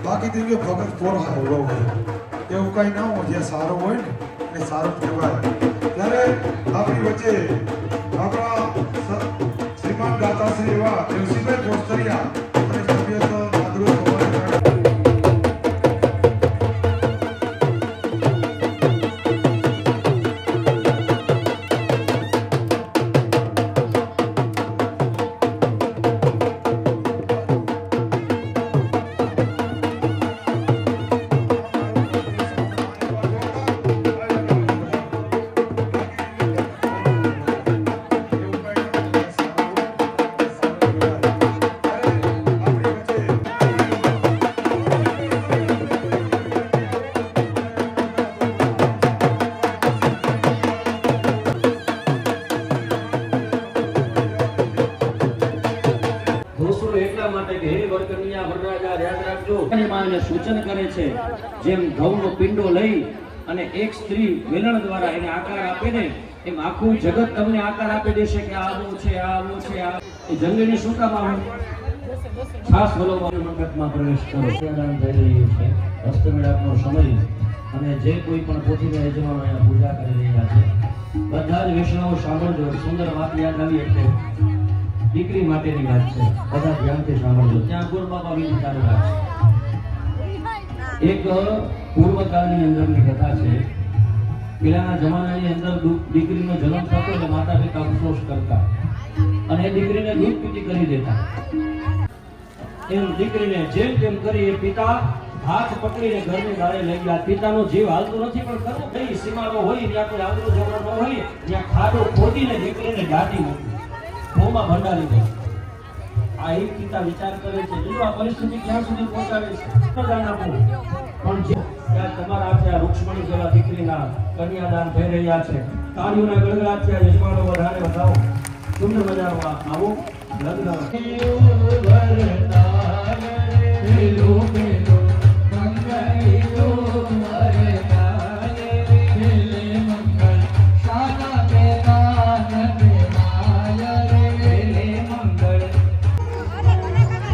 બાકી તો કે ભગત કોણ હોય એવું કઈ ના હોય જે સારો હોય ને એ સારું કહેવાય. ત્યારે આપણી વચ્ચે આપણા શ્રીમાન દાતાશ્રી એવા દેવસીભાઈ કોસ્તરિયા જેમ ઘઉંનો પિંડો લઈ અને એક સ્ત્રી વેલણ દ્વારા એને આકાર આપે ને, એમ આખું જગત તમને આકાર આપી દેશે કે આ આવું છે, આ આવું છે, આ એ જંગલીને શું કામ આવે ખાસ બોલવા મંડપમાં પ્રવેશ કરો. કન્યાદાન થઈ રહ્યું છે. હસ્તમેળાપનો સમય અને જે કોઈ પણ પોથીના યજમાનો અહીંયા પૂજા કરી રહ્યા છે. બધા જ વૈષ્ણવો સાંભળજો. સુંદર વાત યાદ આવી એટલે દીકરી માટેની વાત છે. બધા ધ્યાનથી સાંભળજો. ત્યાં ગુરુ બાબા ચાલુ રાખશે એક પૂર્વકાળની અંદરની કથા છે. પેલાના જમાનાની અંદર દીકરીનો જન્મ થતો એટલે માતા પિતા અફસોસ કરતા. અને એ દીકરીને દૂધ પીતી કરી દેતા. એમ દીકરીને જેમ તેમ કરી એ પિતા હાથ પકડીને ઘરની ગાળે લઈ ગયા. પિતાનો જીવ હાલતો નથી, પણ કરવું થઈ સીમાડો હોય, ત્યાં કોઈ આવડો ઝઘડો ન હોય, ત્યાં ખાડો ખોદીને દીકરીને દાટી મૂકી. મોંમાં ભંડારી દે આ એક પિતા વિચાર કરે છે, જો આ પરિસ્થિતિ ક્યાં સુધી પહોંચાડે છે પ્રદાન આપવું પણ જે તમારા હાથે આ રૂક્ષ્મણી જેવા દીકરીના કન્યાદાન થઈ રહ્યા છે, તાળીઓના ગળગળાટથી આ યજમાનો વધારે વધાવો. સુંદર મજાનું આવું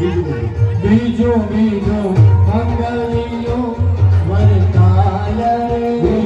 બીજું બીજું મંગલિયું વરતાય રે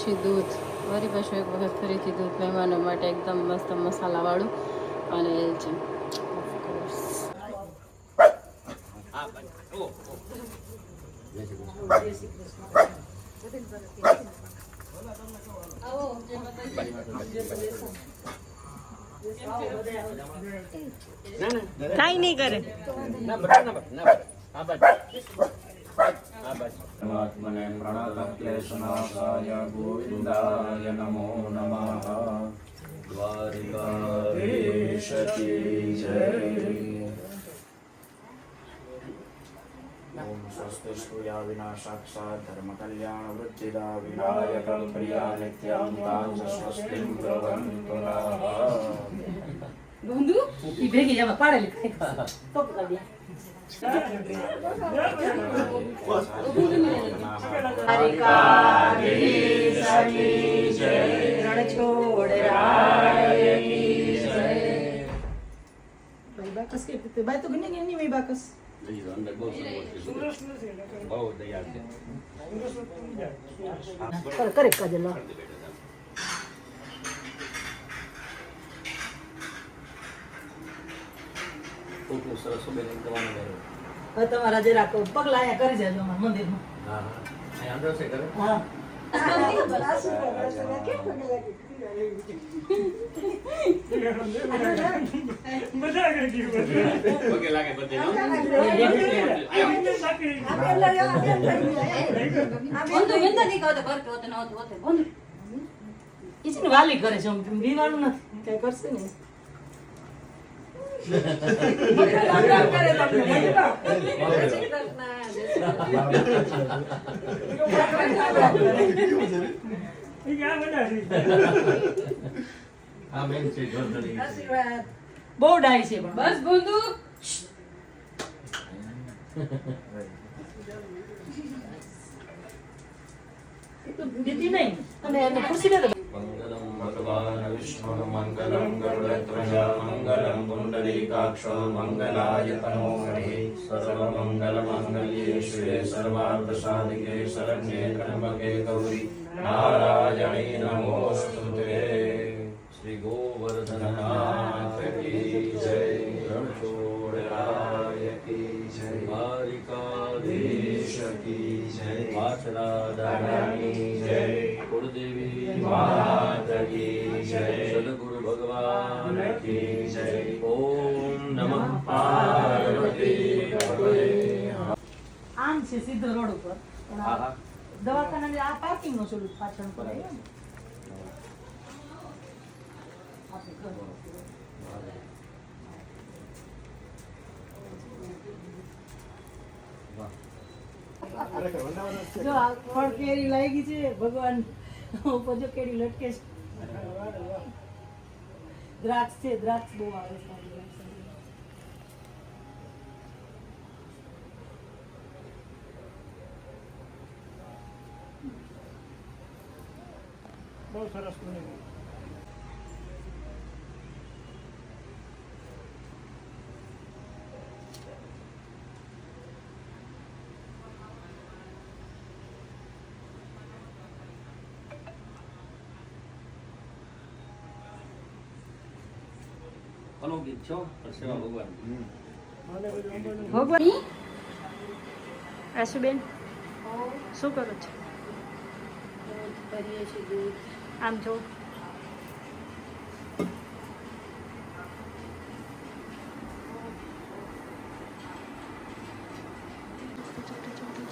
લોકો દૂધ. વળી પાછું એક વખત ફરીથી દૂધ મહેમાનો માટે એકદમ મસ્ત મસાલાવાળું અને course. કાઈ નહીં કરે. પરમાત્મને પ્રણતક્લેશનાશાય ગોવિંદાય નમો નમઃ દ્વારિકાધીશ કી જય ઓમ સ્વસ્તિસ્તુ યા વિના સાક્ષાત ધર્મકલ્યાણ વૃદ્ધિદા વિનાયક પ્રિયા નિત્યમ તાં ચ સ્વસ્તિમ પ્રવંતુ. ગુંદુ ઈ ભેગી જમા પાડેલી તો ભાઈ બાકસ કે તે ભાઈ તો ગને ગને ભાઈ બાકસ કરે કરે કાજલ ખૂબ સરસ બેન તમારે ઘરે હવે તમારા રાખો પગલા અહીંયા કરી જજો અમારા મંદિરમાં. હા હા. અંદર છે ઘરે? હા. વાલી કરે છે આમ નથી. કઈ કરશે ને કરે હા બેન છે જોરદારી બહુ ડાય છે બસ બંધુ દીદી નહીં અને ખુરશી દે મંગલમ ભગવાન વિષ્ણુ મંગલમ ગરુડધ્વજ મંગલમ પુંડરીકાક્ષ મંગલાય તનો હરિ સર્વમંગલ મંગલ્યે શિવે સર્વાર્થ સાધિકે નો છોડું પાછળ પર આપણે ઘર. જો આ ફળ કેરી લાગી છે ભગવાન ઉપર જો કેરી લટકે છે દ્રાક્ષ છે દ્રાક્ષ બહુ આવે છે આ દ્રાક્ષ. બહુ સરસ બની અલૌકિક છો? સેવા ભગવાન. ભગવાન. આશુબેન શું કરો છો? કરીએ છીએ દૂધ આમ જો.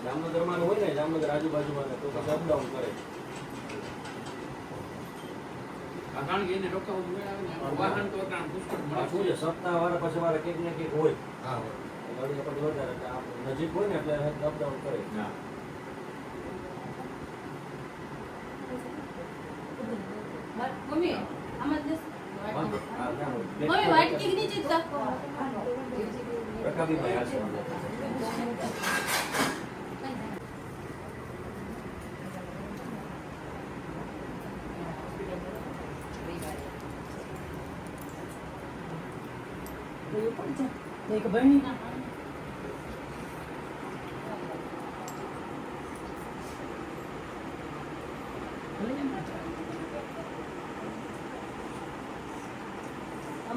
જામનગરમાં હોય ને જામનગર આજુબાજુમાં ને તો પછી અપડાઉન કરે. કારણ કે એને રોકાવું વાહન તો શું છે સપ્તાહ વાળા પછી મારે કંઈક ને કંઈક હોય. ગાડી પછી વધારે નજીક હોય ને એટલે અપડાઉન કરે આમાં જ વાંધો. હા, ના હોય. મમ્મી વાટકી નીચે જ રાખો રકાબીભાઈ હાલશે વાંધો. એવું પણ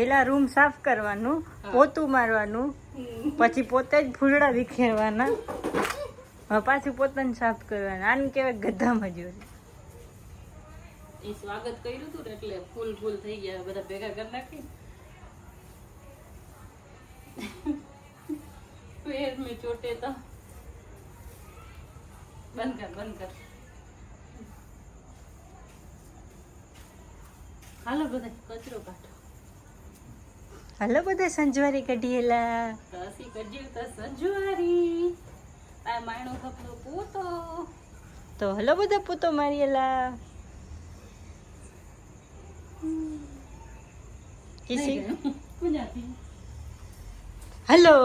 પેલા રૂમ સાફ કરવાનું પોતું મારવાનું પછી પોતે જ ફૂલડા વિખેરવાના. હવે પાછું પોતાને સાફ કરવાનું. આને કહેવાય ગધા મજૂરી. એ સ્વાગત કર્યું હતું ને એટલે ફૂલ ફૂલ થઈ ગયા. બધા ભેગા કરી નાખી પેર મેં ચોટે તો. બંધ કર બંધ કર. હાલો બધા કચરો કાઢો. હાલો બધા સંજવારી કઢીએલા તો ਅਸੀਂ કઢ્યું તો સંજવારી. આ માણો કપડો પૂતો. તો હલો બધા પૂતો મારીએલા કિસી? હલો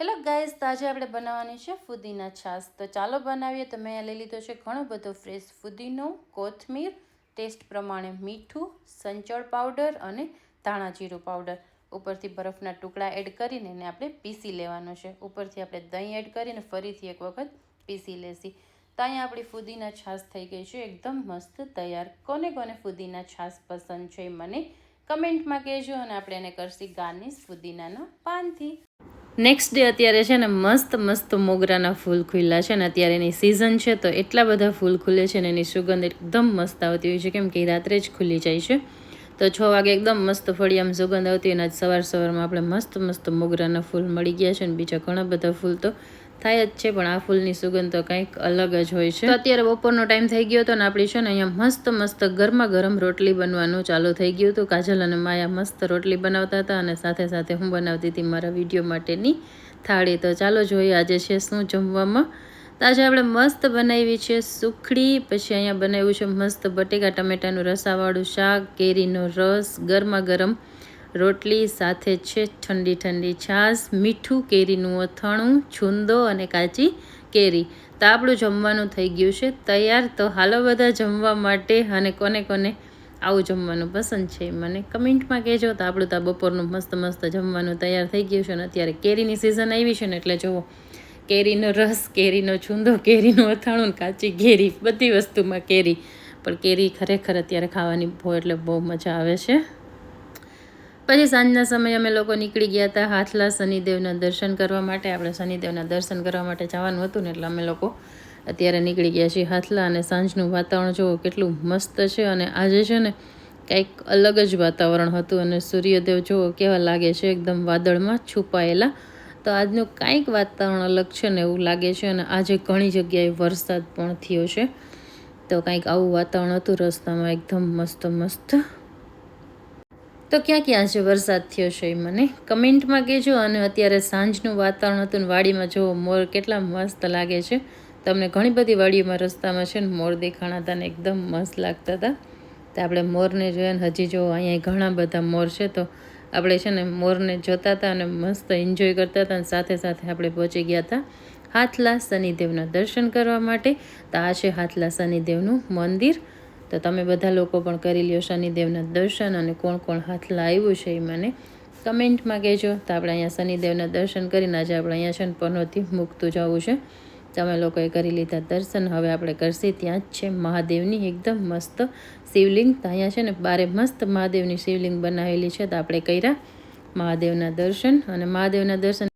હેલો ગાઈઝ આજે આપણે બનાવવાની છે ફુદીના છાશ. તો ચાલો બનાવીએ. તો મેં લઈ લીધો છે ઘણો બધો ફ્રેશ ફુદીનો, કોથમીર ટેસ્ટ પ્રમાણે મીઠું, સંચળ પાવડર અને ધાણા જીરું પાવડર ઉપરથી બરફના ટુકડા એડ કરીને એને આપણે પીસી લેવાનો છે. ઉપરથી આપણે દહીં એડ કરીને ફરીથી એક વખત પીસી લેશી. તો અહીંયા આપણી ફુદીના છાશ થઈ ગઈ છે. એકદમ મસ્ત તૈયાર. કોને કોને ફુદીના છાશ પસંદ છે મને કમેન્ટમાં કહેજો અને આપણે એને કરશી ગાર્નિશ ફુદીનાના પાનથી. નેક્સ્ટ ડે અત્યારે છે ને મસ્ત મસ્ત મોગરાના ફૂલ ખુલ્લા છે ને અત્યારે એની સિઝન છે તો એટલા બધા ફૂલ ખુલે છે ને એની સુગંધ એકદમ મસ્ત આવતી હોય છે. કેમ કે રાત્રે જ ખુલી જાય છે. તો છ વાગે એકદમ મસ્ત ફળિયામાં સુગંધ આવતી હોય અને આજ સવાર સવારમાં આપણે મસ્ત મસ્ત મોગરાના ફૂલ મળી ગયા છે ને બીજા ઘણા બધા ફૂલ તો થાય જ છે, પણ આ ફૂલની સુગંધ તો કંઈક અલગ જ હોય છે. તો અત્યારે બપોરનો ટાઈમ થઈ ગયો હતો ને આપણી છે ને અહીંયા મસ્ત મસ્ત ગરમા ગરમ રોટલી બનવાનું ચાલુ થઈ ગયું હતું. કાજલ અને માયા મસ્ત રોટલી બનાવતા હતા અને સાથે સાથે હું બનાવતી હતી મારા વીડિયો માટેની થાળી. તો ચાલો જોઈએ આજે છે શું જમવામાં. તો આજે આપણે મસ્ત બનાવી છે સુખડી, પછી અહીંયા બનાવ્યું છે મસ્ત બટેકા, ટમેટાનું રસાવાળું શાક, કેરીનો રસ, ગરમા ગરમ રોટલી સાથે છે ઠંડી ઠંડી છાશ, મીઠું કેરીનું અથાણું, છુંદો અને કાચી કેરી. તો આપણું જમવાનું થઈ ગયું છે તૈયાર. તો હાલો બધા જમવા માટે અને કોને કોને આવું જમવાનું પસંદ છે મને કમેન્ટમાં કહેજો. તો આપણું તો બપોરનું મસ્ત મસ્ત જમવાનું તૈયાર થઈ ગયું છે અને અત્યારે કેરીની સિઝન આવી છે ને એટલે જુઓ. કેરીનો રસ, કેરીનો છુંદો, કેરીનું અથાણું કાચી કેરી, બધી વસ્તુમાં કેરી. પણ કેરી ખરેખર અત્યારે ખાવાની બહુ એટલે બહુ મજા આવે છે. પછી સાંજના સમયે અમે લોકો નીકળી ગયા હતા હાથલા શનિદેવના દર્શન કરવા માટે. આપણે શનિદેવના દર્શન કરવા માટે જવાનું હતું ને એટલે અમે લોકો અત્યારે નીકળી ગયા છીએ હાથલા અને સાંજનું વાતાવરણ જુઓ કેટલું મસ્ત છે અને આજે છે ને કંઈક અલગ જ વાતાવરણ હતું અને સૂર્યદેવ જુઓ કેવા લાગે છે, એકદમ વાદળમાં છુપાયેલા. તો આજનું કાંઈક વાતાવરણ અલગ છે ને એવું લાગે છે અને આજે ઘણી જગ્યાએ વરસાદ પણ થયો છે. તો કંઈક આવું વાતાવરણ હતું રસ્તામાં એકદમ મસ્ત મસ્ત. તો ક્યાં ક્યાં છે વરસાદ થયો છે એ મને કમેન્ટમાં કહેજો અને અત્યારે સાંજનું વાતાવરણ હતું ને વાડીમાં જુઓ, મોર કેટલા મસ્ત લાગે છે. તમને ઘણી બધી વાડીઓમાં રસ્તામાં છે ને મોર દેખાણા હતા ને એકદમ મસ્ત લાગતા હતા. તો આપણે મોરને જોયા ને હજી જો અહીંયા ઘણા બધા મોર છે, તો આપણે છે ને મોરને જોતા હતા અને મસ્ત એન્જોય કરતા હતા અને સાથે સાથે આપણે પહોંચી ગયા હતા હાથલા શનિદેવના દર્શન કરવા માટે. તો આ છે હાથલા શનિદેવનું મંદિર. તો તમે બધા લોકો પણ કરી લ્યો શનિદેવના દર્શન અને કોણ કોણ હાથ લાવ્યું છે એ મને કમેન્ટમાં કહેજો. તો આપણે અહીંયા શનિદેવના દર્શન કરીને આજે આપણે અહીંયા છે ને પનોતી મૂકતું જવું છે. તમે લોકોએ કરી લીધા દર્શન. હવે આપણે કરશે ત્યાં જ છે મહાદેવની એકદમ મસ્ત શિવલિંગ. તો અહીંયા છે ને બારે મસ્ત મહાદેવની શિવલિંગ બનાવેલી છે. તો આપણે કર્યા મહાદેવના દર્શન અને મહાદેવના દર્શન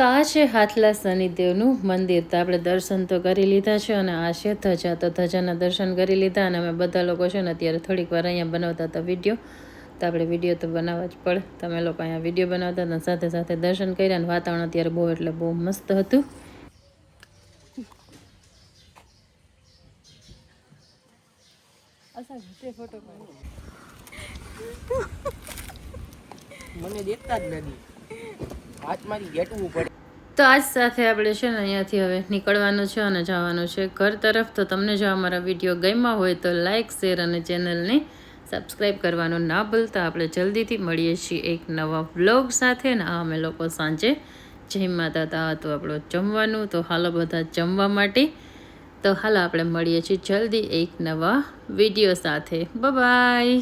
તો આ છે હાથલા શનિદેવનું મંદિર. તો આપણે દર્શન તો કરી લીધા છે અને આ છે ધજા. તો ધજાના દર્શન કરી લીધા અને અમે બધા લોકો છે ને અત્યારે થોડીક વાર અહીંયા બનાવતા હતા વીડિયો. તો આપણે વીડિયો તો બનાવવા જ પડે. તમે લોકો અહીંયા વીડિયો બનાવતા હતા સાથે સાથે દર્શન કર્યા અને વાતાવરણ અત્યારે બહુ એટલે બહુ મસ્ત હતું. મને દેખતા જ નથી. તો આજ સાથે આપણે છે ને અહીંયાથી હવે નીકળવાનું છે અને જવાનું છે ઘર તરફ. તો તમને જો અમારા વીડિયો ગમ્યા હોય તો લાઇક શેર અને ચેનલને સબસ્ક્રાઈબ કરવાનું ના ભૂલતા. આપણે જલ્દીથી મળીએ છીએ એક નવા વ્લોગ સાથે ને આ અમે લોકો સાંજે જય માતા તા. હતું આપણું જમવાનું, તો હાલો બધા જમવા માટે. તો હાલો આપણે મળીએ છીએ જલ્દી એક નવા વીડિયો સાથે. બાય